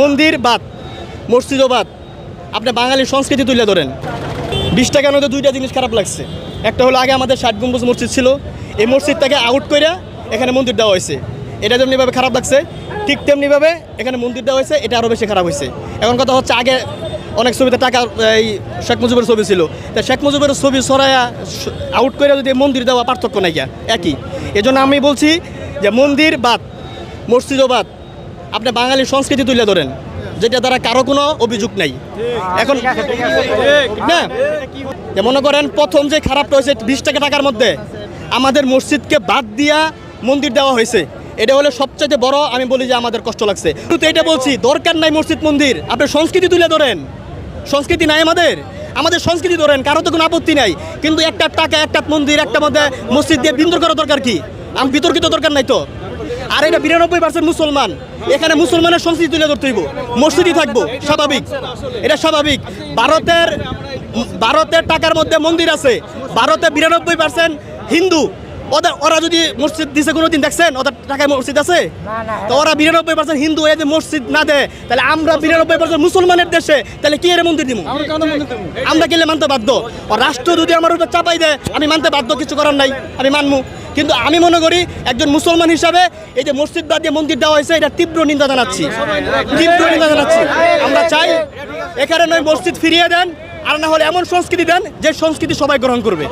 মন্দির বাদ, মসজিদও বাদ, আপনি বাঙালির সংস্কৃতি তুলে ধরেন। বিশ টাকার মধ্যে দুইটা জিনিস খারাপ লাগছে? একটা হলো আগে আমাদের ষাট গম্বুজ মসজিদ ছিল, এই মসজিদটাকে আউট করে এখানে মন্দির দেওয়া হয়েছে। এটা যেমনিভাবে খারাপ লাগছে, ঠিক তেমনিভাবে এখানে মন্দির দেওয়া হয়েছে, এটা আরও বেশি খারাপ হয়েছে। এখন কথা হচ্ছে আগে অনেক ছবিতে টাকা, এই শেখ মুজিবের ছবি ছিল। তা শেখ মুজিবের ছবি সরাইয়া আউট করে যদি মন্দির দেওয়া পার্থক্য নাই একই। এজন্য আমি বলছি যে মন্দির বাদ, মসজিদও বাদ আপনি বাঙালি সংস্কৃতি তুলে ধরেন যেটা দ্বারা কারও কোনো অভিযোগ নাই। এখন না মনে করেন প্রথম যে খারাপটা হয়েছে বিশ টাকা টাকার মধ্যে আমাদের মসজিদকে বাদ দিয়া মন্দির দেওয়া হয়েছে। এটা হলো সবচেয়ে বড় আমি বলি যে আমাদের কষ্ট লাগছে। কিন্তু এটা বলছি দরকার নাই মসজিদ মন্দির। আপনি সংস্কৃতি তুলে ধরেন। সংস্কৃতি নাই আমাদের? আমাদের সংস্কৃতি ধরেন কারও তো কোনো আপত্তি নাই। কিন্তু একটা টাকা একটা মন্দির একটা মধ্যে মসজিদ দিয়ে বিন্দু করা দরকার কি? আমি বিতর্কিত দরকার নাই তো। আর এটা বিরানব্বই পার্সেন্ট মুসলমান। এখানে মুসলমানের সংস্কৃতি তুলে ধরতে হইব। মসজিদই থাকব স্বাভাবিক। এটা স্বাভাবিক। ভারতের ভারতের টাকার মধ্যে মন্দির আছে। ভারতে বিরানব্বই পার্সেন্ট হিন্দু। ওদের ওরা যদি মসজিদ দিছে কোনো দিন দেখছেন? ওদের টাকায় মসজিদ আছে? তো ওরা বিরানব্বই পার্সেন্ট হিন্দু যদি মসজিদ না দেয় তাহলে আমরা বিরানব্বই পার্সেন্ট মুসলমানের দেশে তাহলে কি এর মন্দির দিব আমরা গেলে মানতে বাধ্য। রাষ্ট্র যদি আমার উপর চাপাই দেয় আমি মানতে বাধ্য কিছু করার নাই আমি মানবো কিন্তু আমি মনে করি একজন মুসলমান হিসাবে এই যে মসজিদ বাদ দিয়ে মন্দির দেওয়া হয়েছে, এটা তীব্র নিন্দা জানাচ্ছি। তীব্র নিন্দা জানাচ্ছি। আমরা চাই এখানে নয় মসজিদ ফিরিয়ে দেন, আর না হলে এমন সংস্কৃতি দেন যে সংস্কৃতি সবাই গ্রহণ করবে।